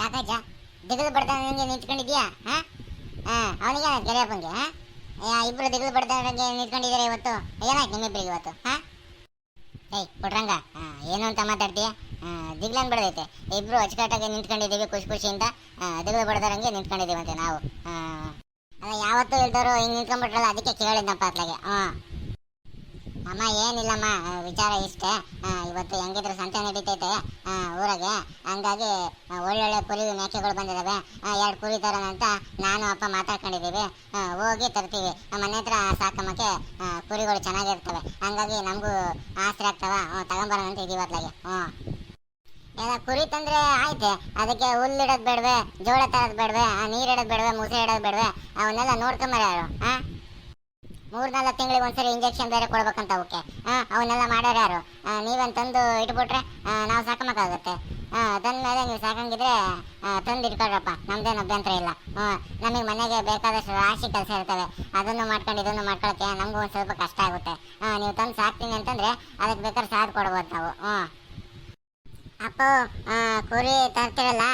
ಯಾಕಜ್ಜ ದಿಗಲು ಬಡ್ದಂಗೆ ನಿಂತ್ಕೊಂಡಿದ್ಯಾ ಹಾ? ಹಾಂ, ಅವನಿಗೆ ಗೆಳೆಯಪ್ಪಂಗೆ ಹಾಂ? ಇಬ್ಬರು ದಿಗಲು ಬಡ್ದಂಗೆ ನಿಂತ್ಕೊಂಡಿದ್ದಾರೆ ಇವತ್ತು? ಏನಾಯ್ತು ನಿಮ್ಮಿಬ್ಬರಿಗೆ ಇವತ್ತು, ಹಾಂ? ಏಯ್ ಕೊಟ್ರಂಗ? ಏನು ಅಂತ ಮಾತಾಡ್ತೀಯ? ದಿಗ್ಲನ್ ಬಡ್ದೈತೆ ಇಬ್ರು ಅಚ್ಚುಕಟ್ಟಾಗಿ ನಿಂತ್ಕೊಂಡಿದ್ದೀವಿ ಖುಷಿ ಖುಷಿಯಿಂದ. ದಿಗಲು ದಿಗ್ಲು ಬಡ್ದಾರಂಗೆ ನಿಂತ್ಕೊಂಡಿದ್ದೀವಂತೆ ನಾವು. ಅಲ್ಲ, ಯಾವತ್ತೂ ಇಲ್ದವರು ಹಿಂಗೆ ನಿಂತ್ಕೊಂಡ್ಬಿಟ್ರಲ್ಲ, ಅದಕ್ಕೆ ಕೇಳಿದ್ನಪ್ಪ ಅತ್ಲಾಗೆ. ಹಾಂ. ಅಮ್ಮ, ಏನಿಲ್ಲಮ್ಮ ವಿಚಾರ ಇಷ್ಟೇ. ಇವತ್ತು ಹೆಂಗಿದ್ರು ಸಂತೆ ನಡೀತೈತೆ ಊರಾಗೆ. ಹಂಗಾಗಿ ಒಳ್ಳೊಳ್ಳೆ ಕುರಿ ಮೇಕೆಗಳು ಬಂದಿದ್ದಾವೆ ಎರಡು ಕುರಿ ತರೋಣ ಅಂತ ನಾನು ಅಪ್ಪ ಮಾತಾಡ್ಕೊಂಡಿದ್ದೀವಿ. ಹೋಗಿ ತರ್ತೀವಿ. ಮನೆ ಹತ್ರ ಸಾಕಮ್ಮಕ್ಕೆ ಕುರಿಗಳು ಚೆನ್ನಾಗಿರ್ತವೆ. ಹಂಗಾಗಿ ನಮಗೂ ಆಸರೆ ಆಗ್ತವ. ತಗೊಂಬರೋಣ ಅಂತ ಇದೀವಿ ಅದ್ಲಾಗೆ. ಹ್ಞೂ ಎಲ್ಲ ಕುರಿ ತಂದ್ರೆ ಆಯ್ತೆ. ಅದಕ್ಕೆ ಹುಲ್ಲಿಡೋದು ಬೇಡವೆ, ಜೋಳ ತರೋದು ಬೇಡವೆ ನೀರು ಇಡೋದು ಬೇಡವೆ ಮುಸೆ ಇಡೋದು ಬೇಡವೆ, ಅವನ್ನೆಲ್ಲ ನೋಡ್ಕೊಂಬರ ಯಾರು ಹಾಂ ಮೂರ್ನಾಲ್ಕು ತಿಂಗಳಿಗೆ ಒಂದ್ಸರಿ ಇಂಜೆಕ್ಷನ್ ಬೇರೆ ಕೊಡ್ಬೇಕಂತ ಅವಕ್ಕೆ ಅವನ್ನೆಲ್ಲ ಮಾಡೋರು ಯಾರು? ನೀವೇನು ತಂದು ಇಟ್ಬಿಟ್ರೆ ನಾವು ಸಾಕಬೇಕಾಗುತ್ತೆ ತಂದ್ಮೇಲೆ ನೀವು ಸಾಕಂಗಿದ್ರೆ ತಂದು ಇಟ್ಕೊಳ್ರಪ್ಪ. ನಮ್ದೇನು ಅಭ್ಯಂತರ ಇಲ್ಲ. ನಮಗೆ ಮನೆಗೆ ಬೇಕಾದಷ್ಟು ರಾಶಿ ಕೆಲಸ ಇರ್ತವೆ. ಅದನ್ನು ಮಾಡ್ಕೊಂಡು ಇದನ್ನು ಮಾಡ್ಕೊಳಕ್ಕೆ ನಮಗೂ ಒಂದು ಸ್ವಲ್ಪ ಕಷ್ಟ ಆಗುತ್ತೆ. ನೀವು ತಂದು ಸಾಕ್ತೀನಿ ಅಂತಂದ್ರೆ ಅದಕ್ಕೆ ಬೇಕಾದ್ರೆ ಸಾಥ್ ಕೊಡ್ಬೋದು ನಾವು. ಹ್ಞೂ ಅಪ್ಪು ಕುರಿ ತರ್ತೀರಲ್ಲ?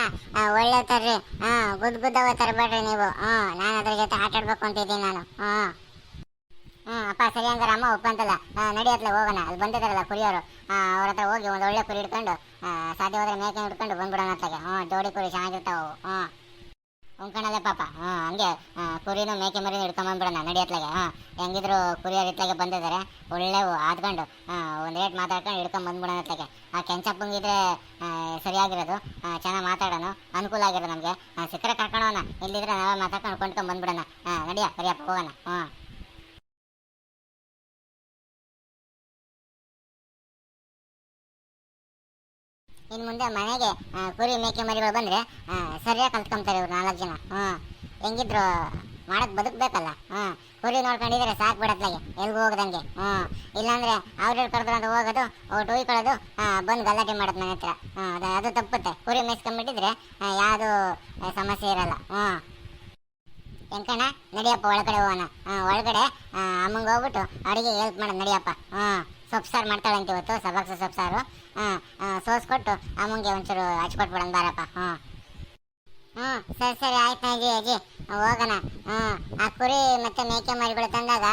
ಒಳ್ಳೆ ತರ್ರಿ. ಹಾಂ ಗುದ್ ಗುದ್ದವ ತರಬೇಡ್ರಿ ನೀವು. ಹ್ಞೂ ನಾನು ಅದ್ರ ಜೊತೆ ಆಟಾಡ್ಬೇಕು ಅಂತಿದ್ದೀನಿ ನಾನು. ಹ್ಮ್ ಹ್ಮ್ ಅಪ್ಪ ಸರಿ ಹಂಗಾರೆ ಅಮ್ಮ ಒಪ್ಪಂತಲ್ಲ ಆ, ನಡಿ ಅತ್ಲೆ ಹೋಗೋಣ. ಅಲ್ಲಿ ಬಂದಿದ್ದಾರಲ್ಲ ಕುರಿಯೋರು ಅವ್ರ ಹತ್ರ ಹೋಗಿ ಒಂದು ಒಳ್ಳೆ ಕುರಿ ಹಿಡ್ಕೊಂಡು ಸಾಧ್ಯ ಹೋದ್ರೆ ಮೇಕೆ ಹಿಡ್ಕೊಂಡು ಬಂದ್ಬಿಡೋಣ ಅತ್ಲಾಗೆ. ಹ್ಞೂ ಜೋಡಿ ಕುರಿ ಚೆನ್ನಾಗಿರ್ತಾವೆ. ಹ್ಞೂ ಉಂಕಣಲ್ಲೇ ಪಾಪ. ಹಾಂ ಹಂಗೆ ಕುರಿನೂ ಮೇಕೆ ಮರಿನೂ ನಡಿ ಅತ್ಲಾಗೆ ಹಾಂ. ಹೆಂಗಿದ್ರು ಕುರಿಯೋರು ಇತ್ಲಾಗೆ ಬಂದಿದ್ದಾರೆ. ಒಳ್ಳೆವು ಆದ್ಕೊಂಡು ಒಂದು ರೇಟ್ ಮಾತಾಡ್ಕೊಂಡು ಹಿಡ್ಕೊಂಡ್ ಬಂದ್ಬಿಡೋಣ ಅತ್ಲಾಗೆ. ಆ ಕೆಂಚಪ್ಪಂಗಿದ್ರೆ ಸರಿಯಾಗಿರೋದು. ಚೆನ್ನಾಗಿ ಮಾತಾಡೋಣ ಅನುಕೂಲ ಆಗಿರೋದು ನಮಗೆ. ಸಿಕ್ಕರೆ ಕರ್ಕೊಂಡೋಣ ಇಲ್ಲಿದ್ರೆ ನಾವೇ ಮಾತಾಡ್ಕೊಂಡು ಕೊಂಡ್ಕೊಂಡ್ ಬಂದ್ಬಿಡೋಣ. ಹಾಂ ನಡಿಯ ಸರಿಯಪ್ಪ ಹೋಗೋಣ. ಹ್ಞೂ ಇನ್ನು ಮುಂದೆ ಮನೆಗೆ ಕುರಿ ಮೇಕೆ ಮರಿಗಳು ಬಂದ್ರೆ ಸರಿಯಾಗಿ ಕಲ್ತ್ಕೊಂತಾರೆ ಇವ್ರು ನಾಲ್ಕು ಜನ. ಹ್ಮ್. ಹೆಂಗಿದ್ರು ಮಾಡಕ್ ಬದುಕ್ಬೇಕಲ್ಲ. ಹ್ಮ್. ಕುರಿ ನೋಡ್ಕೊಂಡಿದ್ರೆ ಸಾಕ್ ಬಿಡತ್ಲಾಗೆ. ಎಲ್ಗೂ ಹೋಗದಂಗೆ. ಹ್ಮ್. ಇಲ್ಲಾಂದ್ರೆ ಅವ್ರ ಕರ್ಕೊಂಡು ಹೋಗೋದು, ಅವ್ರು ಟೂಯ್ಕೊಳ್ಳೋದು ಬಂದು ಗಲಾಟೆ ಮಾಡೋದು ಮನೆ ಹತ್ರ. ಅದು ಅದು ತಪ್ಪುತ್ತೆ. ಕುರಿ ಮೇಯ್ಸ್ಕೊಂಡ್ಬಿಟ್ಟಿದ್ರೆ ಯಾವುದು ಸಮಸ್ಯೆ ಇರಲ್ಲ. ಹ್ಮ್. ಎಂಕಣ್ಣ ನಡಿಯಪ್ಪ ಒಳಗಡೆ ಹೋಗೋಣ. ಒಳಗಡೆ ಅಮ್ಮಂಗೆ ಹೋಗ್ಬಿಟ್ಟು ಅಡುಗೆ ಹೆಲ್ಪ್ ಮಾಡೋದು ನಡಿಯಪ್ಪ. ಹ್ಮ್. ಸೊಪ್ಪು ಸಾರು ಅಂತ ಇವತ್ತು ಸಬಕ್ಸ ಸೊಪ್ಪು ಸಾರು. ಸೋಸ್ಕೊಟ್ಟು ಅಮ್ಮಂಗೆ ಒಂಚೂರು ಹಚ್ಕೊಟ್ಬಿಡೋಣ ಬಾರಪ್ಪ. ಹ್ಞೂ ಹ್ಞೂ ಸರಿ ಸರಿ, ಆಯ್ತು ಅಜ್ಜಿ ಅಜ್ಜಿ, ಹೋಗೋಣ. ಹ್ಞೂ ಆ ಕುರಿ ಮತ್ತೆ ಮೇಕೆ ಮರಿಗಳು ತಂದಾಗ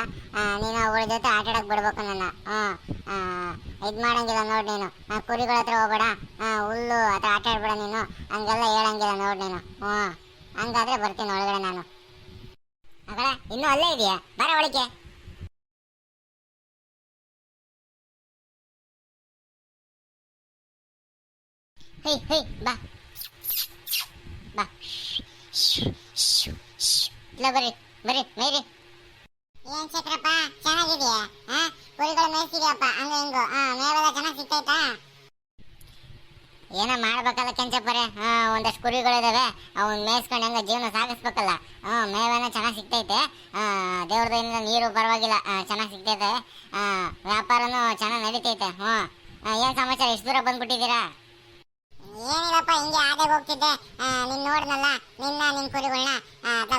ನೀನು ಅವಳ ಜೊತೆ ಆಟ ಆಡಕ್ ಬಿಡ್ಬೇಕು ನನ್ನ. ಹ್ಞೂ ಇದು ಮಾಡೋಂಗಿಲ್ಲ ನೋಡಿ ನೀನು. ಆ ಕುರಿಗಳ ಹತ್ರ ಹೋಗ್ಬೇಡ. ಹಾಂ, ಹುಲ್ಲು ಅಥವಾ ಆಟ ಆಡ್ಬೇಡ ನೀನು. ಹಂಗೆಲ್ಲ ಹೇಳಂಗಿಲ್ಲ ನೋಡ್ ನೀನು. ಹ್ಞೂ ಹಂಗಾದ್ರೆ ಬರ್ತೀನಿ ಒಳಗಡೆ ನಾನು. ಮಗಳ ಇನ್ನೂ ಅಲ್ಲೇ ಇದೆಯಾ? ಬರ ಒಳಗೆ ಹೇ ಹೇ ಬಾ ಬಾ ಇಲ್ಲ ಬರ್ರಿ ಬರ್ರಿ ಮೇರಿ. ಏನ್ ಚಕ್ರಪ್ಪ ಚೆನ್ನಾಗಿದೆಯಾ ಹಾ ಕುರಿಗಳು ಮೇಯ್ಸಿದ್ಯಪ್ಪ ಹಂಗ ಹಿಂಗು. ಹಾ ಮೇವೆಲ್ಲ ಚೆನ್ನಾಗಿ ಸಿಗ್ತೈತಾ ಏನೋ ಮಾಡ್ಬೇಕಲ್ಲ ಕೆಂಚಪ್ಪರೆ. ಹಾ ಒಂದಷ್ಟು ಕುರಿಗಳಿದಾವೆ. ಅವನ್ ಮೇಯ್ಸ್ಕೊಂಡು ಹೆಂಗ ಜೀವನ ಸಾಗಿಸ್ಬೇಕಲ್ಲ. ಹ್ಮ್ ಮೇವನ ಚೆನ್ನಾಗಿ ಸಿಗ್ತೈತೆ. ದೇವ್ರ ದಯಿಂದ ನೀರು ಪರವಾಗಿಲ್ಲ. ಚೆನ್ನಾಗಿ ಸಿಗ್ತೈತೆ. ಆ, ವ್ಯಾಪಾರನೂ ಚೆನ್ನಾಗಿ ನಡೀತೈತೆ. ಹ್ಞೂ ಏನ್ ಸಮಾಚಾರ? ಇಷ್ಟು ದೂರ ಬಂದ್ಬಿಟ್ಟಿದ್ದೀರಾ? ಏನಿಲ್ಲಪ್ಪ ಹಿಂಗೆ ಆದಾಗ ಹೋಗ್ತಿದ್ದೆ. ನಿನ್ ನೋಡ್ನಲ್ಲ ನಿನ್ನ ನಿನ್ ಕುರಿಗಳನ್ನ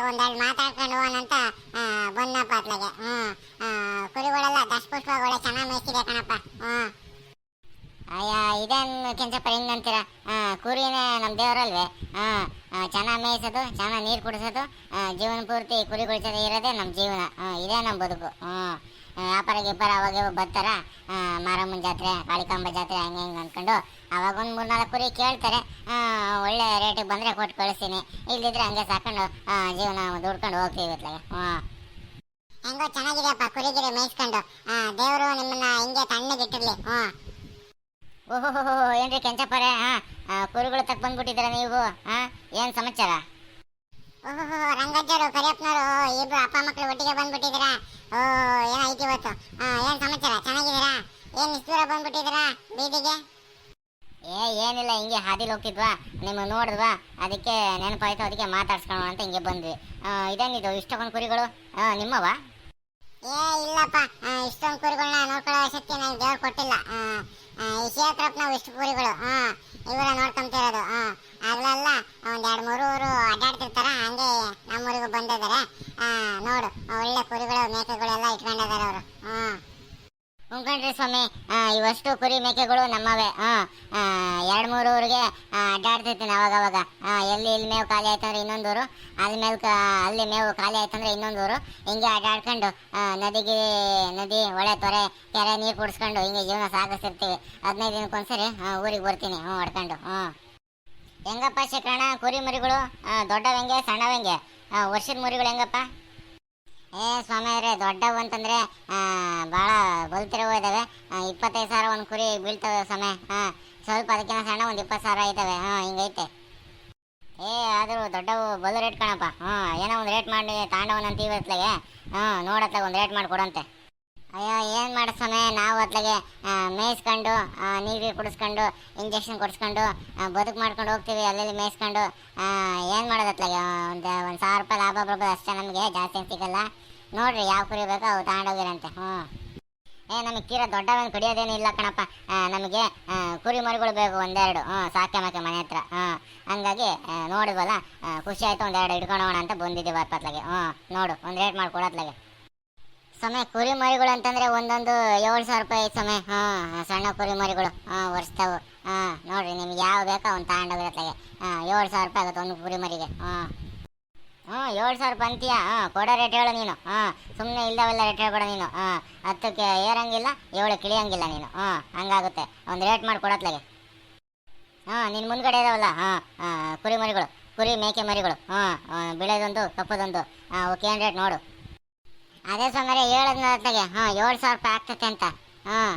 ಒಂದೆರಡು ಮಾತಾಡ್ಕೊಂಡು ಅಂತ ಬಂದಪ್ಪ ಅತ್ಲಾಗೆ. ಹ್ಮ್ ಕುರಿಗಳೆಲ್ಲ ದಶಪುಷ್ಪಗಳು ಚೆನ್ನಾಗಿ ಮೇಯ್ಸಿದೆ ಕಣಪ್ಪ. ಹ್ಮ್ ಅಯ್ಯ ಇದೇನ್ ಕೆಂಚಪ್ಪ ಹಿಂಗ್ ಅಂತೀರ ಆ, ಕುರಿನೇ ನಮ್ಮ ದೇವರಲ್ವೇ. ಚೆನ್ನಾಗಿ ಮೇಯಿಸೋದು ಚೆನ್ನಾಗಿ ನೀರು ಕುಡಿಸೋದು ಜೀವನ ಪೂರ್ತಿ ಕುರಿಗಳ ಜೊತೆ ಇರೋದೇ ನಮ್ಮ ಜೀವನ. ಇದೇ ನಮ್ಮ ಬದುಕು. ಆ, ವ್ಯಾಪಾರ ಗೀಪಾರ ಅವಾಗ ಬರ್ತಾರ. ಮಾರಮ್ಮನ ಜಾತ್ರೆ ಕಾಳಿಕಾಂಬ ಜಾತ್ರೆ ಹಂಗೆ ಹಿಂಗೆ ಅಂದ್ಕೊಂಡು ಅವಾಗ ಒಂದು ಮೂರ್ನಾಲ್ಕು ಕುರಿ ಕೇಳ್ತಾರೆ. ಒಳ್ಳೆ ರೇಟಿಗೆ ಬಂದರೆ ಕೊಟ್ಟು ಕಳಿಸ್ತೀನಿ. ಇಲ್ದಿದ್ರೆ ಹಂಗೆ ಸಾಕೊಂಡು ಜೀವನ ದುಡ್ಕೊಂಡು ಹೋಗ್ತೀವಿ ಇತ್ಲಾಗೆ ಹ್ಞೂ ಹೆಂಗೋ ಚೆನ್ನಾಗಿದೆಯಪ್ಪ ಕುರಿಗಿರಿ ಮೇಯಿಸ್ಕೊಂಡು. ದೇವರು ನಿಮ್ಮನ್ನ ಹಿಂಗೆ ತಣ್ಣಗಿಟ್ಟಿರಲಿ ಹ್ಞೂ ಓಹೋ ಏನ್ರಿ ಕೆಂಚಪ್ಪರೆ? ಹಾ ಕುರಿಗಳು ತಕ್ಕ ಬಂದ್ಬಿಟ್ಟಿದ್ದೀರಾ ನೀವು? ಹಾ ಏನ್ ಸಮಾಚಾರ? ಓಹೋ ರಂಗಜ್ಜರು ಕರಿಯಪ್ಪನವರು ಇಬ್ರು ಅಪ್ಪ ಮಕ್ಕಳು ಒಟ್ಟಿಗೆ ಬಂದ್ಬಿಟ್ಟಿದ್ದೀರಾ? ಓ ಏನ್ ಇಷ್ಟು ದೂರ ಬೀದಿಗೆ? ಏ, ಏನಿಲ್ಲ, ಹಿಂಗೆ ಹಾದಿಲಿ ಹೋಗ್ತಿದ್ವಾ ನಿಮ್ಮ ನೋಡಿದ್ವಾ, ಅದಕ್ಕೆ ನೆನಪಾಯ್ತು, ಅದಕ್ಕೆ ಮಾತಾಡ್ಸ್ಕೊಳ್ಳೋಣ ಅಂತ ಹಿಂಗೆ ಬಂದ್ವಿ. ಇದೇನಿದು, ಇಷ್ಟೊಂದು ಕುರಿಗಳು? ನಿಮ್ಮವಾ? ಏ, ಇಲ್ಲಪ್ಪ ಇಷ್ಟೊಂದು ಕುರಿಗಳನ್ನ ನೋಡ್ಕೊಳ್ಳೋ ಶಕ್ತಿ ನನಗೆ ದೇವ್ರು ಕೊಟ್ಟಿಲ್ಲ. ಈ ಶೇಖರಪ್ಪ ನಾವು ಇಷ್ಟು ಪೂರಿಗಳು. ಹಾ, ಇವರ ನೋಡ್ಕೊಂತಿರೋದು ಹಾ ಅಲ್ಲೆಲ್ಲ ಒಂದ್ ಎರಡ್ ಮೂರು ಊರು ಅಡ್ಡಾಡ್ತಿರ್ತಾರ, ಹಂಗೆ ನಮ್ಮೂರಿಗೂ ಬಂದಿದ್ದಾರೆ ನೋಡು ಒಳ್ಳೆ ಕುರಿಗಳು ಮೇಕೆಗಳೆಲ್ಲ ಇಟ್ಕೊಂಡಿದ್ದಾರೆ ಅವರು. ಹ್ಮ್ ಉಂಕಂಡ್ರಿ ಸ್ವಾಮಿ ಇವಷ್ಟು ಕುರಿ ಮೇಕೆಗಳು ನಮ್ಮವೇ. ಎರಡು ಮೂರು ಊರಿಗೆ ಅಡ್ಡಾಡ್ತಿರ್ತೀನಿ ಅವಾಗ ಅವಾಗ. ಎಲ್ಲಿ ಇಲ್ಲಿ ಮೇವು ಖಾಲಿ ಆಯ್ತಂದ್ರೆ ಇನ್ನೊಂದು ಊರು ಅಲ್ಲಿ ಕಾ, ಅಲ್ಲಿ ಮೇವು ಖಾಲಿ ಆಯ್ತಂದ್ರೆ ಇನ್ನೊಂದು ಊರು ಹಿಂಗೆ ಅಡ್ಡಾಡ್ಕೊಂಡು ನದಿಗೆ, ನದಿ ಹೊಳೆ ತೊರೆ, ಕೆರೆ ನೀರು ಕುಡಿಸ್ಕೊಂಡು ಹಿಂಗೆ ಜೀವನ ಸಾಗಿಸ್ತಿರ್ತೀವಿ. ಹದಿನೈದು ದಿನಕ್ಕೊಂದ್ಸರಿ ಊರಿಗೆ ಬರ್ತೀನಿ, ಹ್ಞೂ, ಹೊಡ್ಕೊಂಡು, ಹ್ಞೂ. ಹೆಂಗಪ್ಪ ಶೇಖರಣ ಕುರಿ ಮರಿಗಳು ದೊಡ್ಡವೆಂಗೆ ಸಣ್ಣವೆಂಗೆ? ವರ್ಷದ ಮುರಿಗಳು ಹೆಂಗಪ್ಪ? ಏ ಸ್ವಾಮಿಯವ್ರೆ ದೊಡ್ಡವು ಅಂತಂದ್ರೆ ಭಾಳ ಬಲ್ತಿರೋ ಇದಾವೆ. ಆ, ಇಪ್ಪತ್ತೈದು ಸಾವಿರ ಒಂದು ಕುರಿ ಬೀಳ್ತವೆ ಸಮಯ ಹಾಂ ಸ್ವಲ್ಪ ಅದಕ್ಕಿಂತ ಸಣ್ಣ ಒಂದು ಇಪ್ಪತ್ತು ಸಾವಿರ ಆಯ್ತವೆ. ಹಾಂ ಹಿಂಗೈತೆ. ಏ ಆದರೂ ದೊಡ್ಡವು ಬಲು ರೇಟ್ ಕಣಪ್ಪ. ಹ್ಞೂ ಏನೋ ಒಂದು ರೇಟ್ ಮಾಡಿ ತಾಂಡವನಂತ ಇವತ್ಲಾಗೆ ಹಾಂ ನೋಡತ್ಲಾಗ ಒಂದು ರೇಟ್ ಮಾಡಿ ಕೊಡಂತೆ. ಅಯ್ಯೋ, ಏನು ಮಾಡೋ ಸಮಯ ನಾವು ಅತ್ಲಾಗೆ ಮೇಯಿಸ್ಕೊಂಡು ನೀರಿಗೆ ನೀರು ಕುಡಿಸ್ಕೊಂಡು ಇಂಜೆಕ್ಷನ್ ಕೊಡಿಸ್ಕೊಂಡು ಬದುಕು ಮಾಡ್ಕೊಂಡು ಹೋಗ್ತೀವಿ, ಅಲ್ಲೆಲ್ಲಿ ಮೇಯಿಸ್ಕೊಂಡು. ಏನು ಮಾಡೋದು ಅತ್ಲಾಗೆ? ಒಂದು ಒಂದು ಸಾವಿರ ರೂಪಾಯಿ ಲಾಭ ಬರ್ಬೋದು ಅಷ್ಟೇ ನಮಗೆ, ಜಾಸ್ತಿ ಸಿಗಲ್ಲ. ನೋಡ್ರಿ ಯಾವ ಕುರಿ ಬೇಕೋ, ಅವು ತಗೊಂಡೋಗಿರಂತೆ ಹ್ಞೂ ಏ, ನಮಗೆ ತೀರ ದೊಡ್ಡವೇನು ಕುಡಿಯೋದೇನು ಇಲ್ಲ ಕಣಪ್ಪ. ನಮಗೆ ಕುರಿ ಮರಿಗಳು ಬೇಕು, ಒಂದೆರಡು. ಹ್ಞೂ ಸಾಕೆ ಮಾಕೆ ಮನೆ ಹತ್ರ. ಹಾಂ ಹಂಗಾಗಿ ನೋಡಿದ್ವಲ್ಲ ಖುಷಿ ಆಯಿತು, ಒಂದೆರಡು ಹಿಡ್ಕೊಳ್ಳೋಣ ಅಂತ ಬಂದಿದ್ದೀವಿ ಅಪ್ಪತ್ಲಾಗೆ ಹ್ಞೂ ನೋಡು, ಒಂದು ರೇಟ್ ಮಾಡಿ ಕೊಡತ್ಲಾಗೆ ಸಮಯ ಕುರಿ ಮರಿಗಳು ಅಂತಂದ್ರೆ ಒಂದೊಂದು ಏಳು ಸಾವಿರ ರೂಪಾಯಿ ಸಮಯ. ಹಾಂ, ಸಣ್ಣ ಕುರಿ ಮರಿಗಳು. ಹಾಂ ವರ್ಷದವು ಹಾಂ, ನೋಡ್ರಿ ನಿಮ್ಗೆ ಯಾವ ಬೇಕೋ ಅವ್ನು ತಗೊಂಡೋಗಿರತ್ಲಾಗೆ. ಹಾಂ, ಏಳು ಸಾವಿರ ರೂಪಾಯಿ ಆಗುತ್ತೆ ಒಂದು ಕುರಿ ಮರಿಗೆ. ಹಾಂ. ಹ್ಞೂ ಏಳು ಸಾವಿರ ರೂಪಾಯಿ ಅಂತೀಯ? ಹಾಂ, ಕೊಡೋ ರೇಟ್ ಹೇಳು ನೀನು. ಹಾಂ ಸುಮ್ಮನೆ ಇಲ್ಲವೆಲ್ಲ ರೇಟ್ ಹೇಳ್ಬೇಡ ನೀನು. ಹಾಂ, ಹತ್ತಕ್ಕೆ ಏರಂಗಿಲ್ಲ ಏಳು ಕಿಳಿಯಂಗಿಲ್ಲ ನೀನು. ಹಾಂ, ಹಂಗಾಗುತ್ತೆ. ಒಂದು ರೇಟ್ ಮಾಡಿ ಕೊಡತ್ಲಾಗೆ. ಹಾಂ ನಿನ್ನ ಮುಂದ್ಗಡೆ ಇದಾವಲ್ಲ? ಹಾಂ ಕುರಿ ಮರಿಗಳು. ಕುರಿ ಮೇಕೆ ಮರಿಗಳು. ಹಾಂ, ಬಿಳೆದೊಂದು, ಕಪ್ಪದೊಂದು. ಹಾಂ, ಓಕೆ ಏನು ರೇಟ್ ನೋಡು. ಅದೇ ಸುಮಾರು ಹೇಳದ್ನ ಅತ್ಲಾಗೆ ಹಾಂ ಏಳು ಸಾವಿರ ರೂಪಾಯಿ ಆಗ್ತೈತೆ ಅಂತ. ಹಾಂ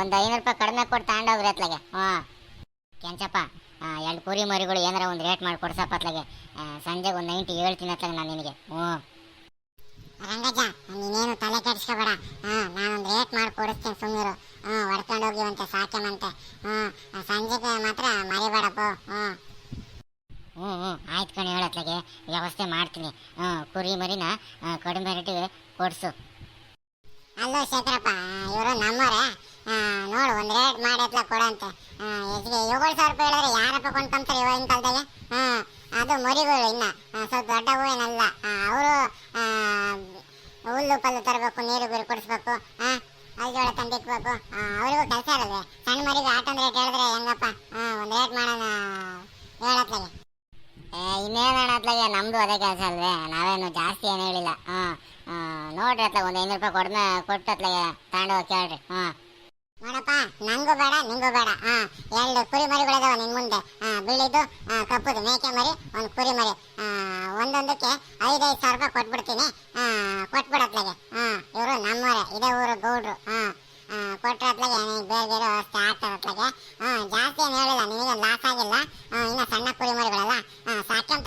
ಒಂದು ಐನೂರು ರೂಪಾಯಿ ಕಡಿಮೆ ಕೊಟ್ಟು ತಗೊಂಡೋಗ್ರಿ ಅತ್ಲಾಗೆ ಹಾಂ. ಕೆಂಚಪ್ಪ ಎರಡು ಕುರಿ ಮರಿಗಳು ಏನಾರ ಒಂದು ರೇಟ್ ಮಾಡಿ ಕೊಡ್ಸಪ್ಪ ಅತ್ಲಾಗೆ ಸಂಜೆಗೆ ಒಂದು ನೈಂಟಿ ಹೇಳ್ತೀನಿ ಅತ್ಲಾಗೆ ನಾನು ನಿನಗೆ. ಹ್ಞೂ. ರಂಗಜ್ಜ ನೀನೇನು ತಲೆ ಕೆಡಿಸ್ಕೋಬೇಡ. ಹಾಂ ನಾನೊಂದು ರೇಟ್ ಮಾಡಿ ಕೊಡಿಸ್ತೀನಿ ಸುಮ್ಮನೆ ಹ್ಞೂ ಹೊಡ್ಕೊಂಡು ಹೋಗಿವಂತೆ ಸಾಕೆಮಂತೆ ಹ್ಞೂ ಸಂಜೆಗೆ ಮಾತ್ರ ಮರಿಬೇಡಪ್ಪ. ಹ್ಞೂ ಹ್ಞೂ ಹ್ಞೂ. ಆಯ್ತು ಕಣೆ ಹೇಳತ್ಲಾಗೆ ವ್ಯವಸ್ಥೆ ಮಾಡ್ತೀನಿ. ಹ್ಞೂ ಕುರಿ ಮರಿನ ಕಡಿಮೆ ರೇಟಿಗೆ ಕೊಡಿಸು. ಅಲ್ಲೋ ಶೇಖರಪ್ಪ ಇವರು ನಮ್ಮವರೇ. ನೋಡು ಒಂದು ರೇಟ್ ಮಾಡಿ ಹತ್ಲ ಕೊಡಂತೆ ಹೆಚ್ಚಿಗೆ ಏಳು ಸಾವಿರ ರೂಪಾಯಿ ಹೇಳಿದ್ರೆ ಯಾರಪ್ಪ ಕೊಂಡ್ಕೊಂತಾರೆ ಇವಾಗಿನ ಕಾಲದಾಗೆ? ಹಾಂ ಅದು ಮರಿಗಳು ಇನ್ನು. ಸ್ವಲ್ಪ ದೊಡ್ಡವು ಏನಲ್ಲ ಅವರು ಹುಲ್ಲು ಪಲ್ಲು ತರಬೇಕು, ನೀರು ಬೀರು ಕೊಡಿಸ್ಬೇಕು ಹಾಂ ಅಲ್ಲಿ ಜೋಳ ತಂದಿಕ್ಬೇಕು ಅವರಿಗೂ ಕೆಲಸ ಇರಲ್ವೇ ಸಣ್ಣ ಮರಿಗೆ ಆಟೊಂದು ರೇಟ್ ಹೇಳಿದ್ರೆ ಹೆಂಗಪ್ಪ? ಒಂದು ರೇಟ್ ಮಾಡೋಣ, ಹೇಳತ್ಲಾಗೆ. ಇನ್ನೇನು ಅತ್ಲಾಗೆ ನಮ್ದು ಅದೇ ಕೆಲಸ ಅಲ್ವೇ, ನಾವೇನು ಜಾಸ್ತಿ ಏನು ಹೇಳಿಲ್ಲ. ಹಾಂ ನೋಡ್ರಿ ಅತ್ಲಾಗ ಒಂದು ಐನೂರು ರೂಪಾಯಿ ಕೊಡ್ಮೆ, ಕೊಟ್ಟು ಅತ್ಲಾಗೆ ತಗೊಂಡು ಕೇಳ್ರಿ ಹಾಂ ನೋಡಪ್ಪ, ನಂಗೂ ಬೇಡ, ನಿಂಗೂ ಬೇಡ. ಹಾ ಎರಡು ಕುರಿ ಮರಿಗಳಿದಾವ ನಿನ್ ಮುಂದೆ. ಬಿಳಿದು ಕಪ್ಪುದು ಮೇಕೆ ಮರಿ, ಒಂದು ಕುರಿ ಮರಿ. ಒಂದೊಂದಕ್ಕೆ ಐದೈದು ಸಾವಿರ ರೂಪಾಯಿ ಕೊಟ್ಬಿಡ್ತೀನಿ. ಕೊಟ್ಬಿಡತ್ಲಾಗೆ ಹಾ ಇವರು ನಮ್ಮವರೇ, ಇದೇ ಊರು ಗೌಡ್ರು. ಹಾ ಕೊಟ್ಟರತ್ಲಾಗೆ ಬೇರೆ ಬೇರೆ ವ್ಯವಸ್ಥೆ ಆಗ್ತದತ್ಲಾಗೆ ಹಾ, ಜಾಸ್ತಿ ಏನು ಹೇಳಿಲ್ಲ ನಿಮಗೆ ಲಾಸ್ ಆಗಿಲ್ಲ. ಇನ್ನು ಸಣ್ಣ ಕುರಿ ಮರಿಗಳಲ್ಲ. ಹಾ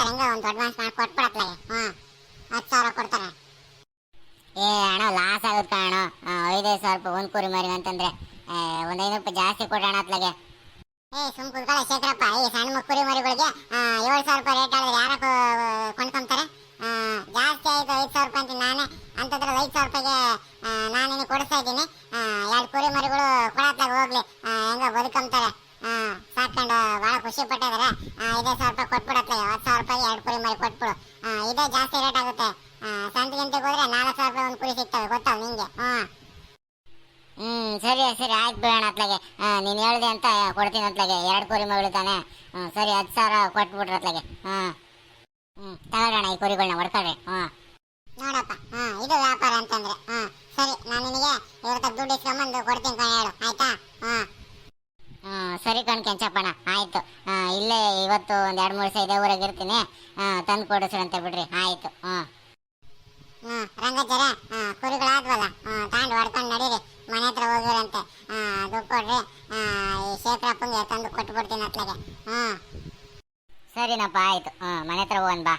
ಹಂಗೆ ಒಂದು ಅಡ್ವಾನ್ಸ್ ಮಾಡಿ ಕೊಟ್ಬಿಡತ್ಲಾಗೆ ಹಾ, ಹತ್ತು ಸಾವಿರ ಕೊಡ್ತಾರೆ. ಏ, ಅಣ್ಣ ಲಾಸ್ ಆಗುತ್ತೆ ಅಣ್ಣ ಐದೈದು ಸಾವಿರ ರೂಪಾಯಿ ಒಂದು ಕುರಿ ಮರಿ ಅಂತಂದ್ರೆ ಒಂದು ಐನೂರು ರೂಪಾಯಿ ಜಾಸ್ತಿ ಕೊಡೋಣ ಅತ್ಲಾಗೆ ಏ, ಸುಮ್ ಕುತ್ಕೊಳ್ಳಿ ಶೇಖರಪ್ಪ. ಈ ಸಣ್ಣ ಕುರಿ ಮರಿಗಳಿಗೆ ಏಳು ಸಾವಿರ ರೂಪಾಯಿ ರೇಟ್ ಹೇಳಿದ್ರೆ ಯಾರ ಕೊಂಡ್ಕೊಂತಾರೆ. ಜಾಸ್ತಿ ಆಯಿತು ಐದು ಸಾವಿರ ರೂಪಾಯಿ ಅಂತ ನಾನೇ. ಅಂತದ್ರಲ್ಲಿ ಐದು ಸಾವಿರ ರೂಪಾಯಿಗೆ ಕೊಡಿಸ್ತಾ ಇದ್ದೀನಿ. ಎರಡು ಕುರಿ ಮರಿಗಳು ಕೊಡತ್ತಾಗ ಹೋಗ್ಲಿ. ಹೆಂಗ ಬದುಕಂತಾರೆ ಸಾಕೊಂಡು ಭಾಳ ಖುಷಿ ಪಟ್ಟಿದ್ದಾರೆ. ಐದೈದು ಸಾವಿರ ರೂಪಾಯಿ ಕೊಟ್ಬಿಡತ್ತೆ ಹತ್ತು ಸಾವಿರ ರೂಪಾಯಿ ಎರಡು ಕುರಿ ಮರಿ ಕೊಟ್ಬಿಡು. ಇದೇ ಜಾಸ್ತಿ ರೇಟ್ ಆಗುತ್ತೆ. ಸಂತೆ ಗಂಟೆಗೆ ಹೋದ್ರೆ ನಾಲ್ಕು ಸಾವಿರ ರೂಪಾಯಿ ಒಂದು ಕುರಿ ಸಿಗ್ತವೆ. ಗೊತ್ತಲ್ಲ ನಿಂಗೆ? ಹಾಂ. ಹ್ಮ್, ಸರಿ ಸರಿ, ಆಯ್ತು ಬೇಡ ಅತ್ಲಾಗೆ. ನೀನು ಹೇಳಿದೆ ಅಂತ ಕೊಡ್ತೀನಿ ಅತ್ಲಾಗೆ. ಎರಡು ಕುರಿ ಮಗಳು ತಾನೆ. ಸರಿ, ಹತ್ತು ಸಾವಿರ ಕೊಟ್ಬಿಟ್ರೆ ಅತ್ಲಾಗೆ. ಹಾಂ. ಹ್ಮ್ ತಗೊಳ್ಳೋಣ ಈ ಕುರಿಗಳನ್ನ ಹೊಡ್ಕೊಳ್ರಿ. ಹಾಂ. ನೋಡಪ್ಪ. ಹಾ ಇದು ವ್ಯಾಪಾರ ಅಂತಂದ್ರೆ. ಹಾ ಸರಿ ನಾನು ನಿನಗೆ ಇವ್ರ ದುಡ್ಡು ಇಸ್ಕೊಂಬಂದು ಕೊಡ್ತೀನಿ ಕಣ ಹೇಳು. ಆಯ್ತಾ? ಹಾ ಹಾಂ ಸರಿ ಕಣ್ ಕೆಂಚಪ್ಪಣ ಆಯ್ತು. ಇಲ್ಲೇ ಇವತ್ತು ಒಂದು ಎರಡು ಮೂರು ಇದೇ ಊರಾಗ ಇರ್ತೀನಿ. ತಂದು ಅಂತ ಬಿಡ್ರಿ. ಆಯ್ತು. ಹಾಂ ಹಾಂ ರಂಗಜ್ಜರ ಕುರಿಗಳಾದ್ವಲ್ಲ. ತಾಂಡ್ ಹೊಡ್ಕೊಂಡು ನಡೀರಿ. ಮನೆ ಹತ್ರ ಹೋಗಿರಂತೆ ದುಡ್ಡು ಕೊಡ್ರಿ. ಈ ಶೇಖರಪ್ಪಂಗೆ ತಂದು ಕೊಟ್ಬಿಡ್ತೀನಿ ಅತ್ಲಾಗೆ. ಹ್ಮ್. ಸರಿನಪ್ಪ ಆಯ್ತು. ಹ್ಮ್ ಮನೆ ಹತ್ರ ಹೋಗೋಣ ಬಾ.